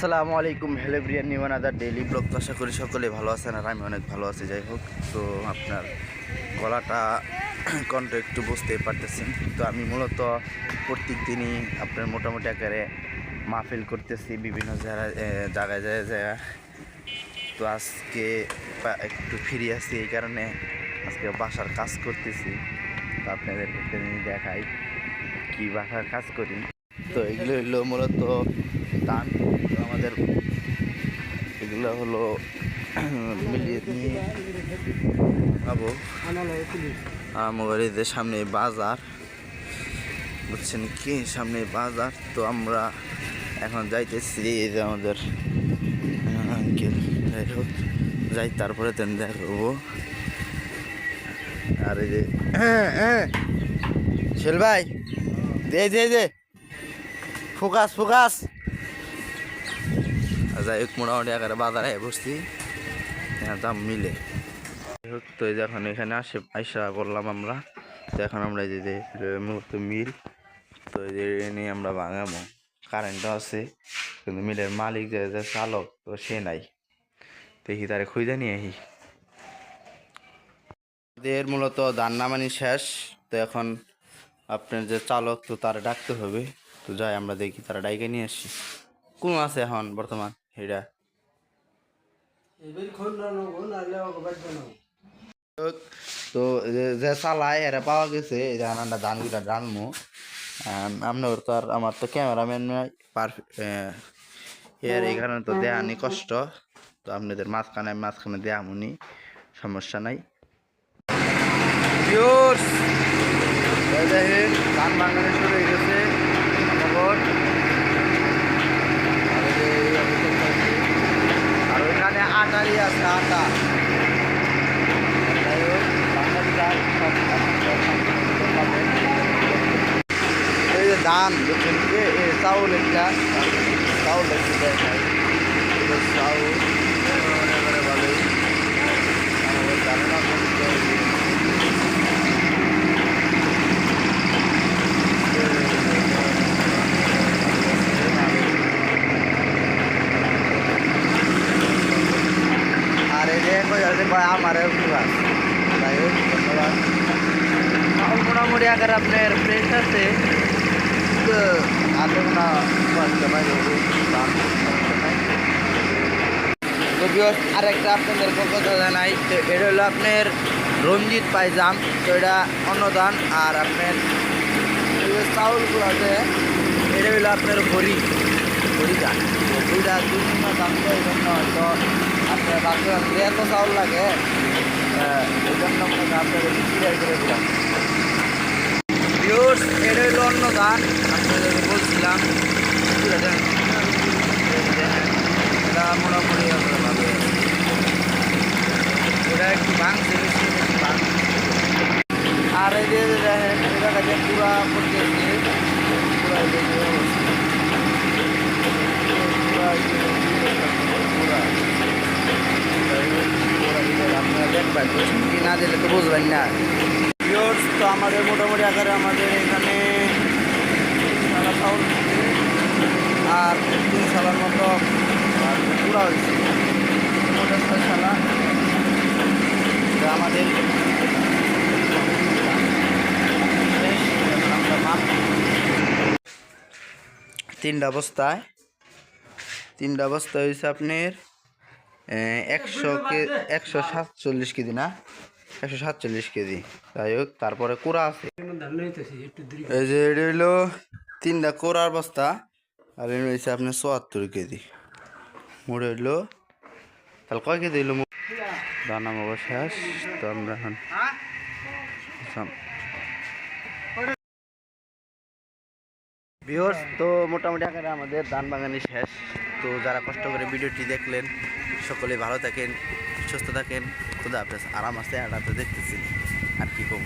আসসালামু আলাইকুম hello Brian new one other daily blog তো আশা করি সকলে ভালো আছেন আর আমি অনেক ভালো আছি, যাই হোক। তো আপনার গলাটা কণ্ঠ একটু বুঝতেই পারতেছেন। তো আমি মূলত প্রত্যেক দিনই আপনার মোটামুটি আকারে মাহফিল করতেছি বিভিন্ন জায়গায় জায়গায় জায়গায় জায়গায়। তো আজকে একটু ফিরে আসছি এই কারণে আজকে বাসার কাজ করতেছি। তো আপনাদের দেখাই কি বাসার কাজ করি। তো এগুলো হলো মূলত তো আমাদের এগুলো হলো মিলিয়ে নিয়ে আমার সামনে বাজার, বুঝছেন কি? সামনে বাজার, তো আমরা এখন যাইতেছি যে আমাদের আঙ্কেল যাই হোক যাই, তারপরে তেন দেখব আর এই যে শেল ভাই, দে দে দে। Focus focus. যাই হোক মোটামুটি আকারে বাজারে বসছি। হ্যাঁ দাম মিলে। তো এই যে এখন এখানে আসে, আইসা করলাম আমরা। তো এখন আমরা এই যে মুহূর্ত মিল। তো এই যে নিয়ে আমরা ভাঙামো। কারেন্টও আছে, কিন্তু মিলের মালিক যে যে চালক, তো সে নাই। দেখি তারে খুঁজে নিয়ে আহি এদের মূলত ধান নামানি শেষ। তো এখন আপনার যে চালক, তো তারা ডাকতে হবে। তো যাই, আমরা দেখি তারা ডাইকে নিয়ে আসি। কোন আছে এখন বর্তমান? এটা। তো যে- চালায় এরা পাওয়া গেছে এই আমরা ধানগুলা রানমু আপনার তো আর আমার তো ক্যামেরাম্যান পারফেক্ট এর এই কারণে তো দেয়ানি কষ্ট। তো আপনাদের মাঝখানে মাঝখানে দেয়ামুনি সমস্যা নাই। ধান শুরু হয়ে গেছে খবর আর এই যে এই অবস্থা চলছে। আর ওইখানে পাবেন। এই যে ধান বুঝছেন চাউল একটা চাউল একটু এটা চাউল মনে করে ভালোই আমাদের ধারণা করতে হবে আর এই আছে আমার হোক ধন্যবাদ আগে আপনার ফ্রেশ আছে। বিয়স আরেকটা আপনাদের কথা জানাই, তো এটা হলো আপনার রঞ্জিত পাইজাম। তো এটা অন্য ধান আর আপনার চাউলগুলো আছে এটা হলো আপনার হরি হরি ধান তো দুইটা বিভিন্ন দাম তো এই জন্য হয়তো আপনার এত চাউল লাগে হয় আপনাদের অন্য ধান আপনাদেরকে বলছিলাম। দেখেন, এটা মোটামুটি আপনার ভালো এটা একটু আর এই যে দেখেন এটা কাছে পুরা। পুরা এই যে পুরা আপনারা দেখবেন কি না তো না। ভিউয়ার্স তো আমাদের মোটামুটি আকারে আমাদের এখানে আর তিন সালার মতো পুরা হয়েছে। আমাদের তিনটা অবস্থায়। তিনটা অবস্থা হয়েছে আপনার একশো কে, একশো সাতচল্লিশ কেজি না? একশো সাতচল্লিশ কেজি। যাই হোক তারপরে কোড়া আছে। এই যে এটা হইল তিনটা কোড়ার বস্তা আর এটা হয়েছে আপনার চুয়াত্তর কেজি। মোট হইল তাহলে কয় কেজি হইল? দানা মাবা শেষ। তো আমরা এখন ভিউয়ার্স তো মোটামুটি আকারে আমাদের ধান বাগানি শেষ। তো যারা কষ্ট করে ভিডিওটি দেখলেন সকলে ভালো থাকেন। সুস্থ থাকেন খুদা হাফেজ। আর তো দেখতেছি আর কি করব?